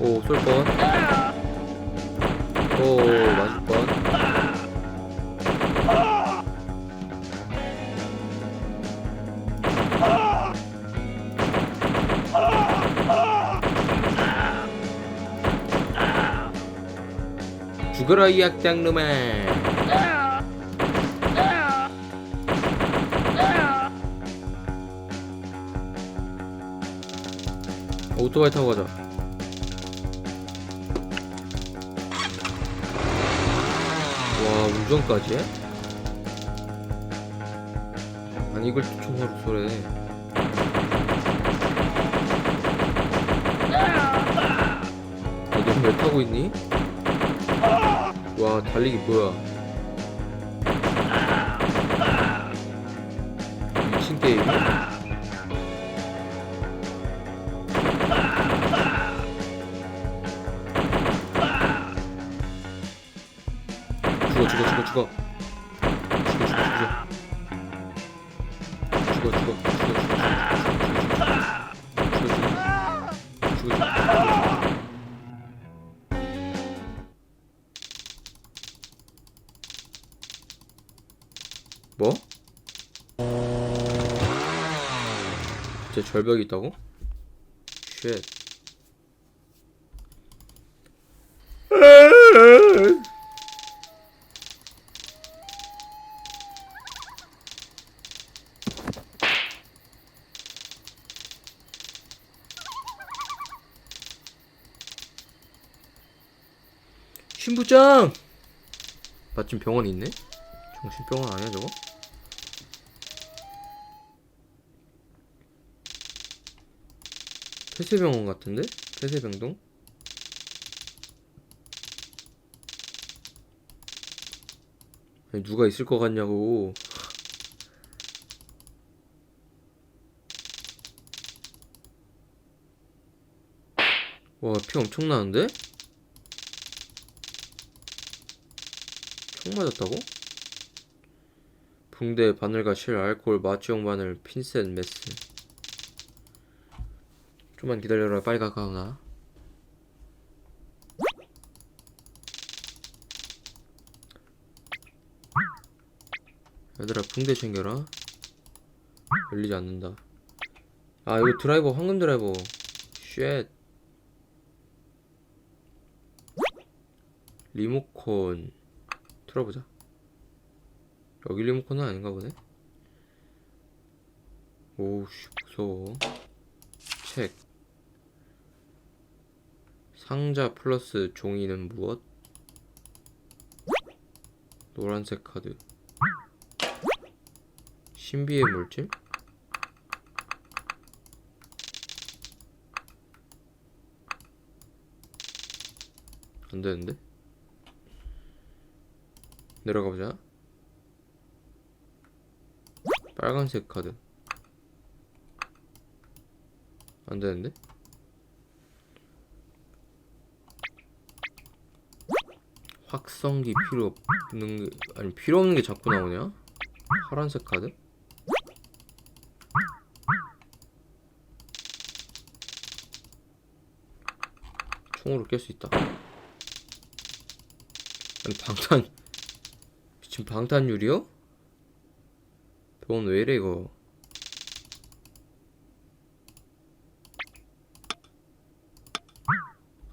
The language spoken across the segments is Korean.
오, 쏠 뻔. 오, 맞을 뻔. 죽어라 이 악당놈아. 오토바이 타고 가자. 운전까지 해? 아니 이걸 또 총으로 쏘래 너는 왜 타고 있니? 와 달리기 뭐야 미친 게임 죽어 죽어 죽어 죽어 죽어 죽어 죽어 죽어 죽어 죽어 죽어 죽어 뭐? 진짜 절벽이 있다고? 쉣 신부장! 마침 병원에 있네? 정신병원 아니야 저거? 폐쇄병원 같은데? 폐쇄병동? 아니 누가 있을 것 같냐고 와 피 엄청 나는데? 총 맞았다고? 붕대 바늘과 실 알코올 마취용 바늘 핀셋 메스. 좀만 기다려라 빨리 가까우나. 얘들아 붕대 챙겨라. 열리지 않는다. 아 이거 드라이버 황금 드라이버. 쉣. 리모컨 틀어보자 여기 리모컨은 아닌가 보네 오씨 무서워 책 상자 플러스 종이는 무엇? 노란색 카드 신비의 물질? 안 되는데? 내려가 보자. 빨간색 카드. 안 되는데? 확성기 필요 없는 게 아니 필요 없는 게 자꾸 나오냐? 파란색 카드? 총으로 깰 수 있다. 아니 방탄 미친 방탄유리요? 병원 왜 이래 이거?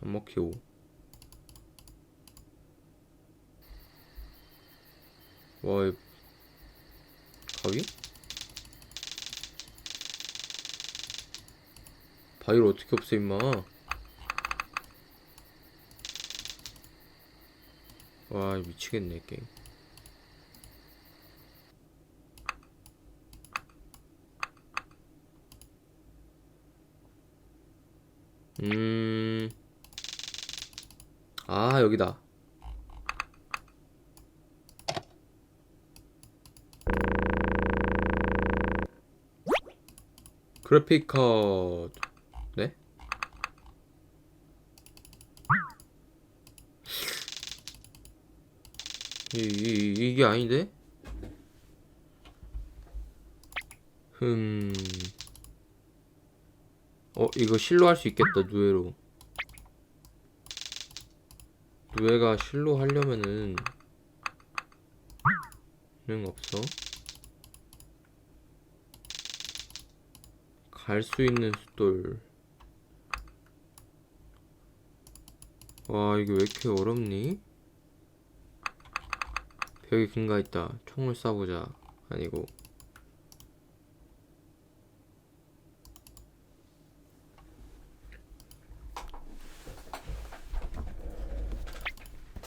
안 먹히고. 와, 이 가위? 바위를 어떻게 없애 임마? 와, 미치겠네 게임. 음. 아, 여기다. 그래픽 카드. 네? 이, 이, 이게 아닌데? 흠. 어, 이거 실로 할 수 있겠다, 누에로. 두애가 실로 하려면은 응 없어? 갈 수 있는 숫돌. 와 이게 왜 이렇게 어렵니? 벽에 긴가 있다. 총을 쏴보자. 아니고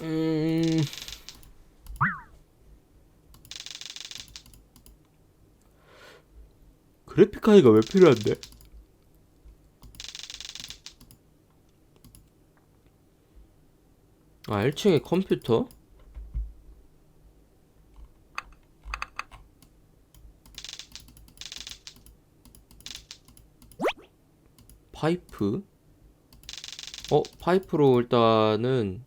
음 카드가 왜 필요한데? 아 1층에 컴퓨터? 파이프? 어, 파이프로 일단은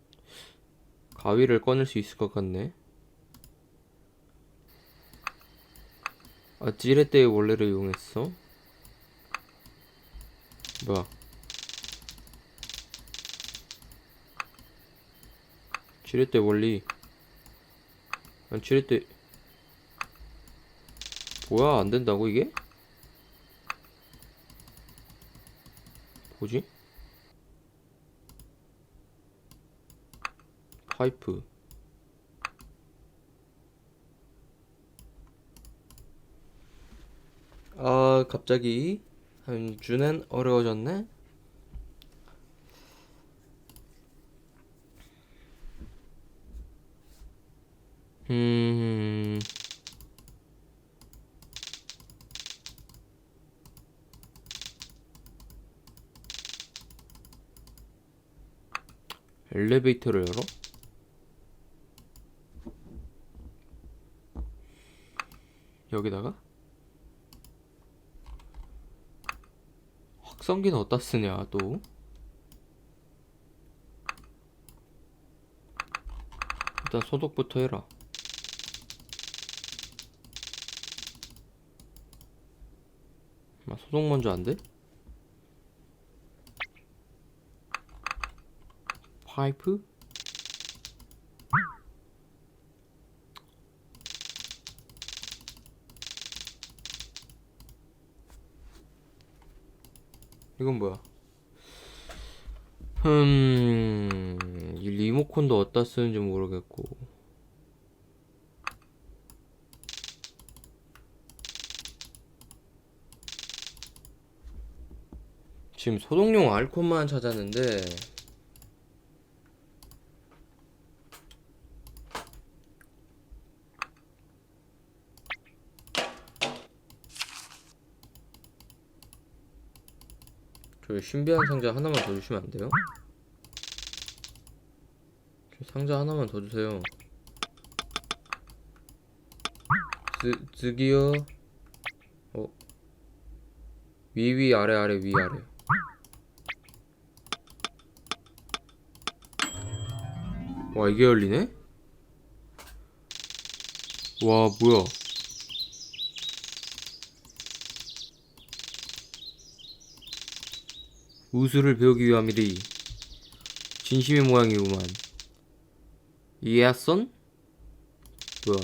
가위를 꺼낼 수 있을 것 같네. 아, 지렛대의 원래를 이용했어? 뭐야? 지렛대 원리. 아, 지렛대. 뭐야, 안 된다고, 이게? 뭐지? 파이프. 아, 갑자기 한 주는 어려워졌네. 음, 엘리베이터를 열어? 여기다가? 확성기는 어디다 쓰냐, 또? 일단 소독부터 해라. 아, 소독 먼저 안 돼? 파이프? 이건 뭐야? 음, 이 리모컨도 어디다 쓰는지 모르겠고. 지금 소독용 알코올만 찾았는데, 저 신비한 상자 하나만 더 주시면 안 돼요? 저 상자 하나만 더 주세요. 즈, 즈기요. 어. 위위 아래 아래 위 아래. 와 이게 열리네? 와 뭐야? 우수를 배우기 위함이리 진심의 모양이구만. 이해했선? 뭐야?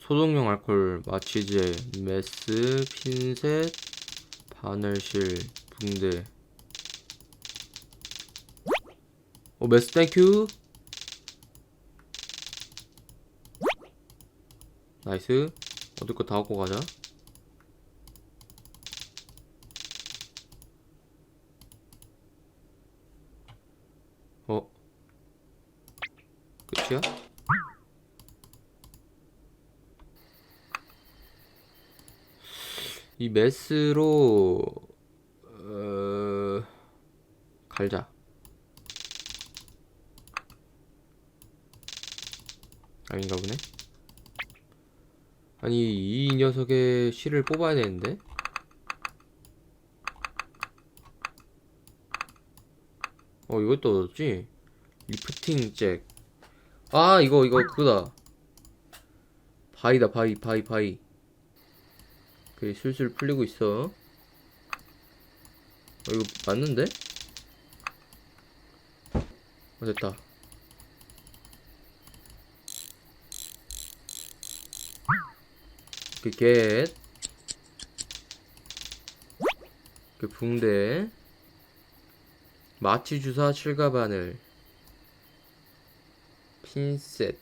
소독용 알콜 마취제 메스 핀셋 바늘실 붕대. 어 메스 땡큐 나이스. 얻을 거 다 얻고 가자. 어? 끝이야? 이 메스로 어... 갈자. 아닌가 보네 아니 이 녀석의 실을 뽑아야 되는데? 어 이것도 얻었지? 리프팅 잭 아 이거 이거 그거다. 바이다 바이 바이 바이 오케이 슬슬 풀리고 있어. 어, 이거 맞는데? 어 됐다 오케이 겟그 붕대 마취 주사 실과 바늘 핀셋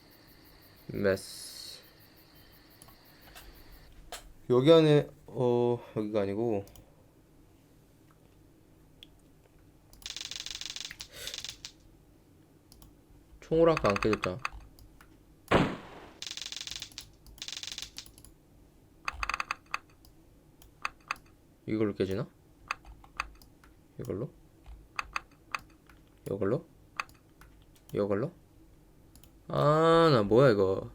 메스 여기 안에 어 여기가 아니고 총을 아까 안 깨졌다 이걸로 깨지나? 이걸로? 이걸로? 이걸로? 아, 나 뭐야 이거?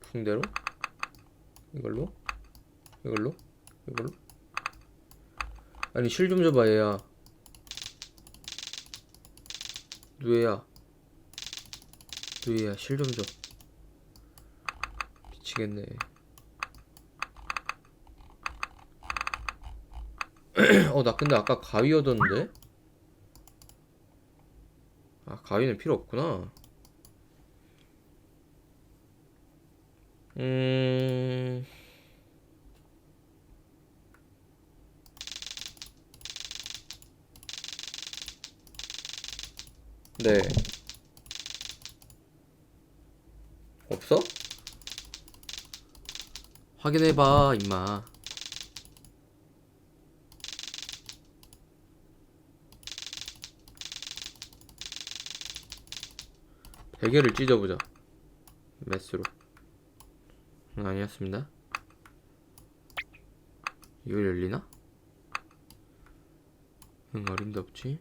붕대로? 이걸로? 이걸로? 이걸로? 아니 실 좀 줘봐 얘야 누에야 누에야 실 좀 줘 미치겠네. 어 나 근데 아까 가위 얻었는데? 아 가위는 필요 없구나. 음. 네. 없어? 확인해봐, 임마. 베개를 찢어보자. 메스로. 응, 아니었습니다. 이거 열리나? 응, 어림도 없지.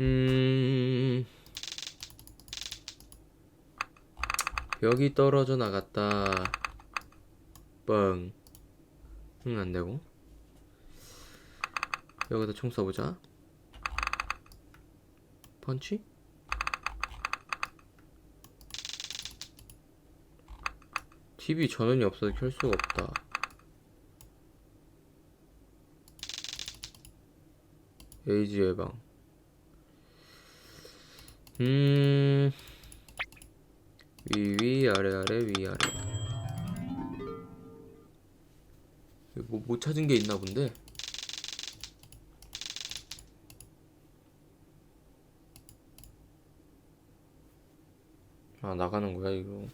음, 벽이 떨어져 나갔다. 뻥. 응, 안 되고. 여기다 총 쏴보자. 펀치? TV 전원이 없어서 켤 수가 없다. 에이즈 예방. 음, 위, 위, 아래, 아래, 위, 아래. 뭐, 못 찾은 게 있나 본데? 아, 나가는 거야, 이거.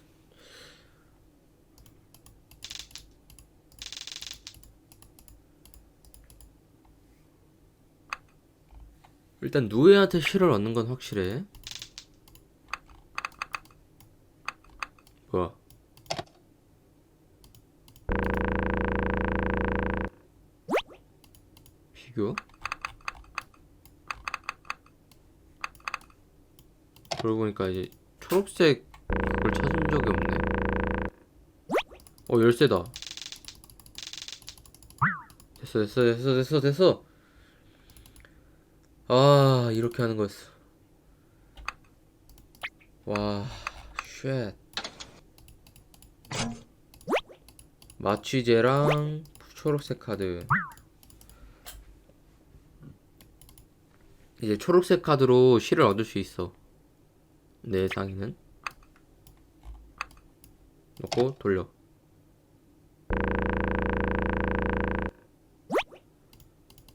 일단 누에한테 실을 얻는 건 확실해. 뭐야? 피규어? 그러고 보니까 이제 초록색 그걸 찾은 적이 없네. 어 열쇠다. 됐어 됐어 됐어 됐어 됐어. 아 이렇게 하는 거였어. 와, 쉣. 마취제랑 초록색 카드. 이제 초록색 카드로 실을 얻을 수 있어. 내 상의는. 놓고 돌려.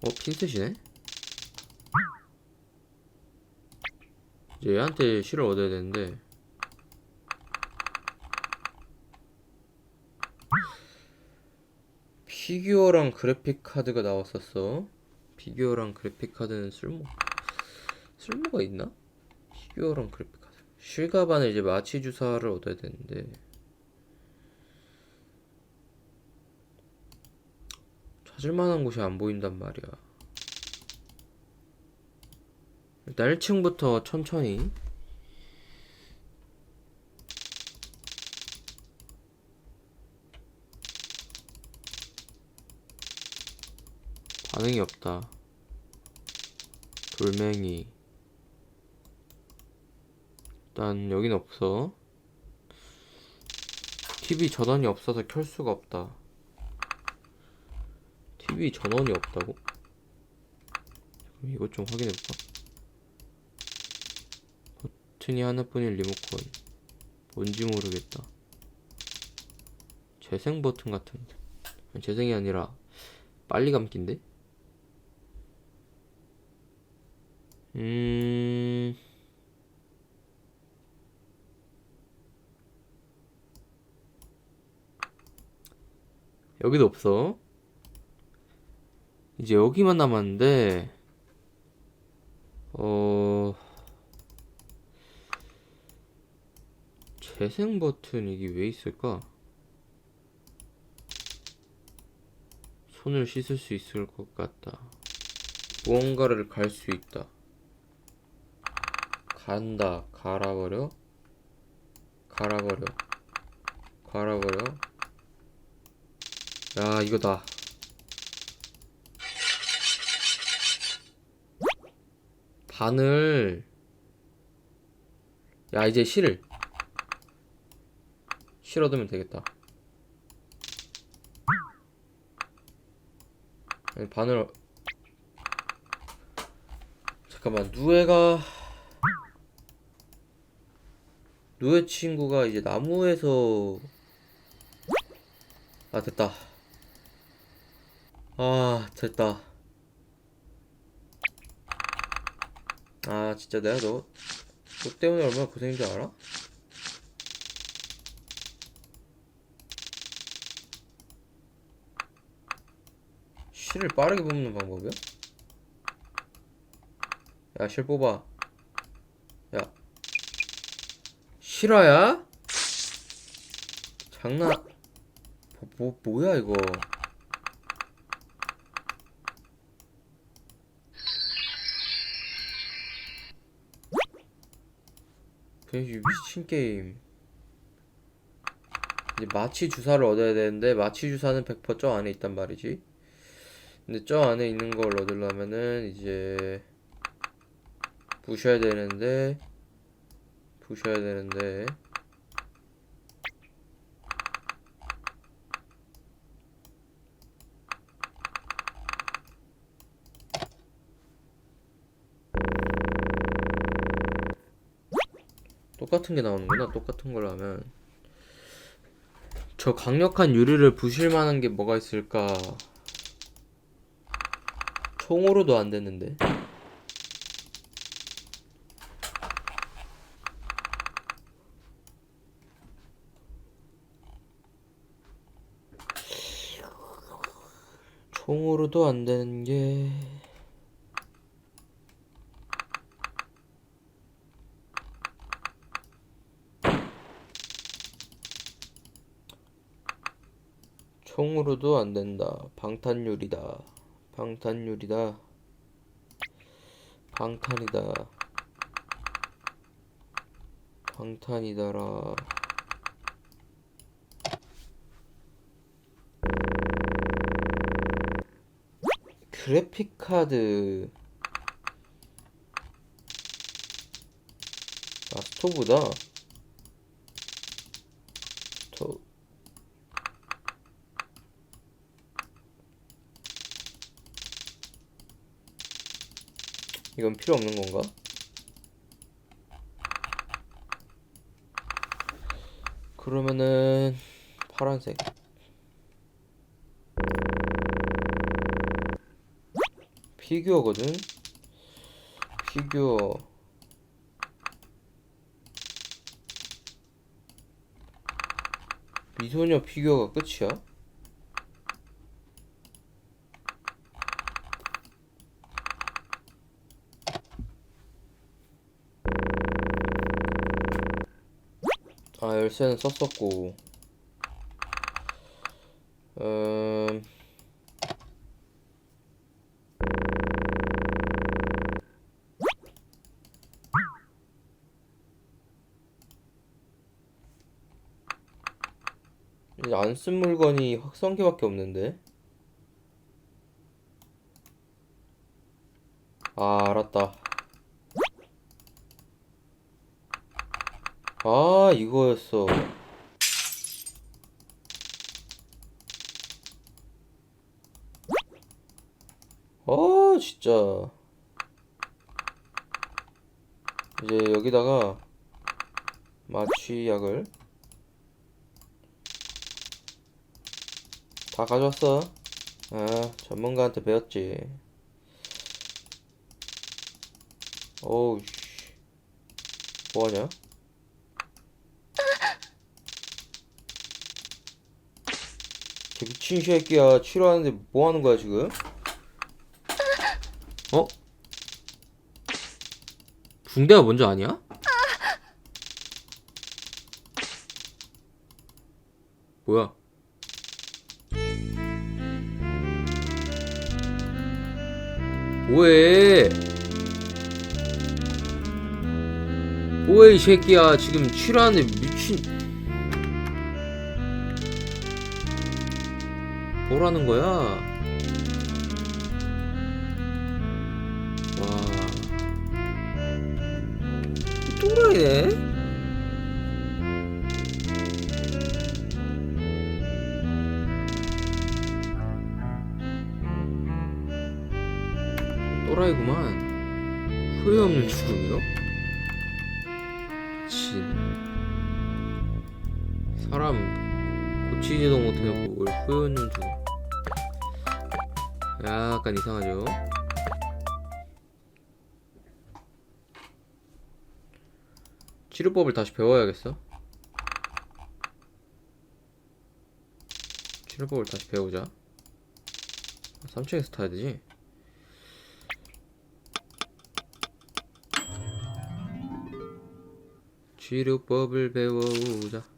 어, 핀셋이네? 이제 얘한테 실을 얻어야 되는데. 피규어랑 그래픽 카드가 나왔었어. 피규어랑 그래픽 카드는 쓸모 쓸모가 있나? 피규어랑 그래픽 카드. 실가반을 이제 마취 주사를 얻어야 되는데. 찾을 만한 곳이 안 보인단 말이야. 일단 1층부터 천천히. 반응이 없다. 돌멩이. 일단 여긴 없어. TV 전원이 없어서 켤 수가 없다. TV 전원이 없다고? 그럼 이것 좀 확인해볼까? 버튼이 하나뿐인 리모컨. 뭔지 모르겠다. 재생 버튼 같은데. 재생이 아니라 빨리 감기인데? 음... 여기도 없어. 이제 여기만 남았는데, 어, 재생 버튼 이게 왜 있을까? 손을 씻을 수 있을 것 같다. 무언가를 갈 수 있다. 간다. 갈아버려. 갈아버려. 갈아버려. 야, 이거다. 바늘. 야, 이제 실을. 실어두면 되겠다. 아니, 바늘. 잠깐만, 누에가. 누에 친구가 이제 나무에서. 아, 됐다. 아, 됐다. 아, 진짜 내가 너, 너 때문에 얼마나 고생인 줄 알아? 실을 빠르게 뽑는 방법이야? 야, 실 뽑아. 야. 실화야? 장난, 뭐, 뭐, 뭐야, 이거. 그냥 이 미친 게임. 이제 마취 주사를 얻어야 되는데 마취 주사는 100%저 안에 있단 말이지. 근데 저 안에 있는 걸 얻으려면은 이제 부셔야 되는데 부셔야 되는데 똑같은 게 나오는구나. 똑같은 걸로 하면. 저 강력한 유리를 부실 만한 게 뭐가 있을까? 총으로도 안 되는데. 총으로도 안 되는 게. 총으로도 안 된다. 방탄유리다. 방탄유리다. 방탄이다. 방탄이다라. 그래픽 카드. 아. 스토, 이건 필요 없는 건가? 그러면은 파란색 피규어거든? 피규어 미소녀 피규어가 끝이야? 아 열쇠는 썼었고. 음... 이제 안 쓴 물건이 확성기밖에 없는데 아, 알았다. 아, 이거였어. 아, 진짜. 이제 여기다가 마취약을 다 가져왔어. 아, 전문가한테 배웠지. 어우, 씨. 뭐하냐? 미친 새끼야. 치료하는데 뭐 하는 거야, 지금? 어? 붕대가 먼저 아니야? 뭐야? 뭐해? 뭐해 이 새끼야 지금 치료하는데 미친 뭐라는 거야? 와 또라이네? 또라이구만 후회 없는 죽음이요? 진 사람 고치지도 못하고 뭘 후회 없는 죽음 약간 이상하죠? 치료법을 다시 배워야겠어 치료법을 다시 배우자 3층에서 타야 되지? 치료법을 배워오자.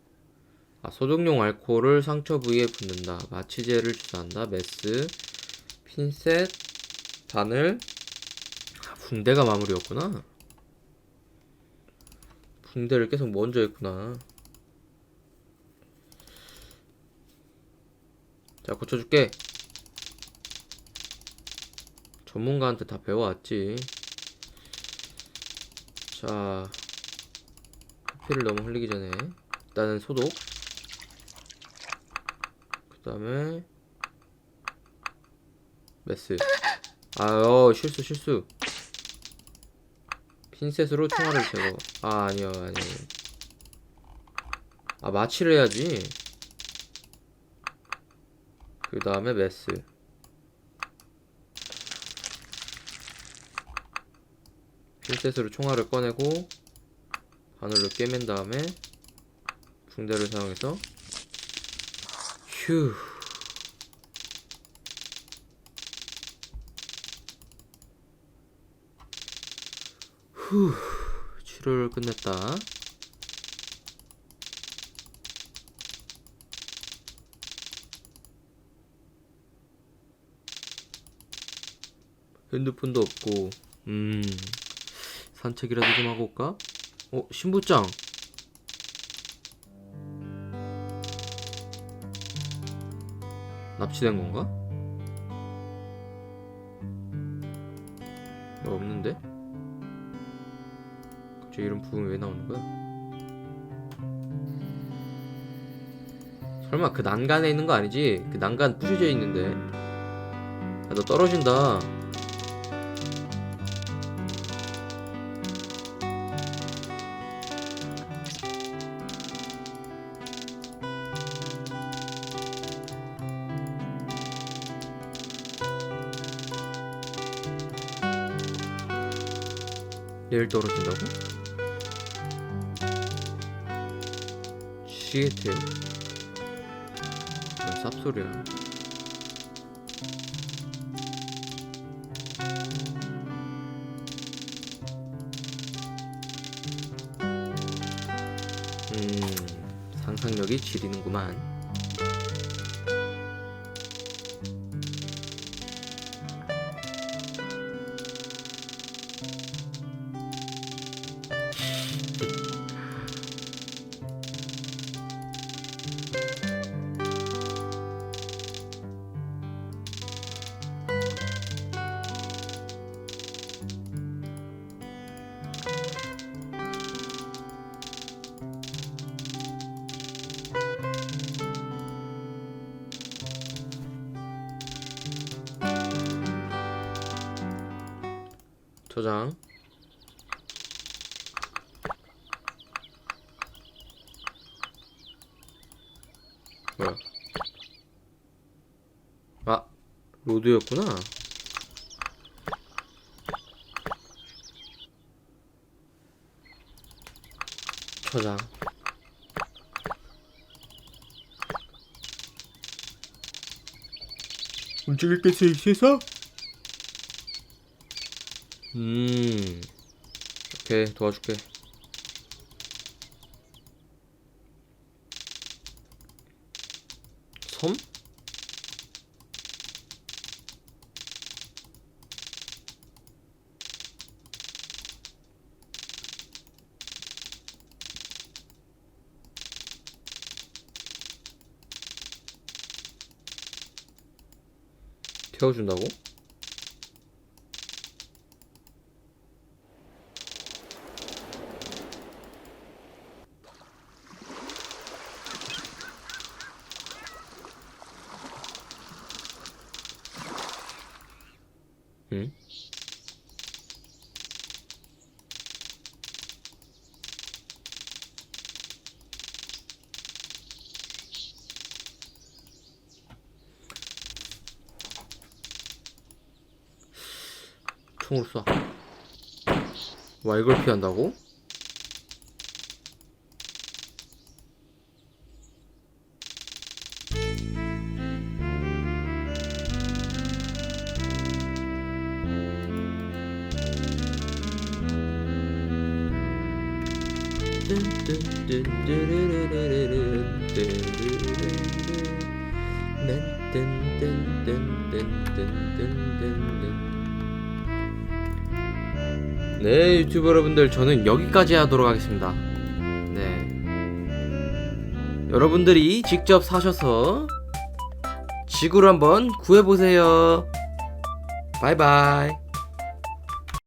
아, 소독용 알코올을 상처 부위에 붓는다. 마취제를 주사한다. 메스, 핀셋, 바늘. 아, 붕대가 마무리였구나. 붕대를 계속 먼저 했구나. 자, 고쳐줄게. 전문가한테 다 배워왔지. 자, 피를 너무 흘리기 전에 일단은 소독 그 다음에 메스 아어 실수 실수. 핀셋으로 총알을 제거. 아 아니요 아니요. 아 마취를 해야지. 그 다음에 메스. 핀셋으로 총알을 꺼내고 바늘로 꿰맨 다음에 붕대를 사용해서 휴 후 치료를 끝냈다 핸드폰도 없고 음 산책이라도 좀 하고 올까? 어, 신부장. 납치된 건가? 어, 없는데? 갑자기 이런 부분이 왜 나오는 거야? 설마 그 난간에 있는 거 아니지? 그 난간 부셔져 있는데. 야, 너 떨어진다. 내일 떨어진다고? 시에테요? 뭔 쌉소리야 음 상상력이 지리는구만 저장. 뭐야? 아, 로드였구나. 저장. 움직일 게 있어? 음. 오케이, 도와줄게. 섬? 태워준다고? 응? 총으로 쏴. 와, 이걸 피한다고? 유튜브 여러분들, 저는 여기까지 하도록 하겠습니다. 네. 여러분들이 직접 사셔서 지구를 한번 구해보세요. 바이바이.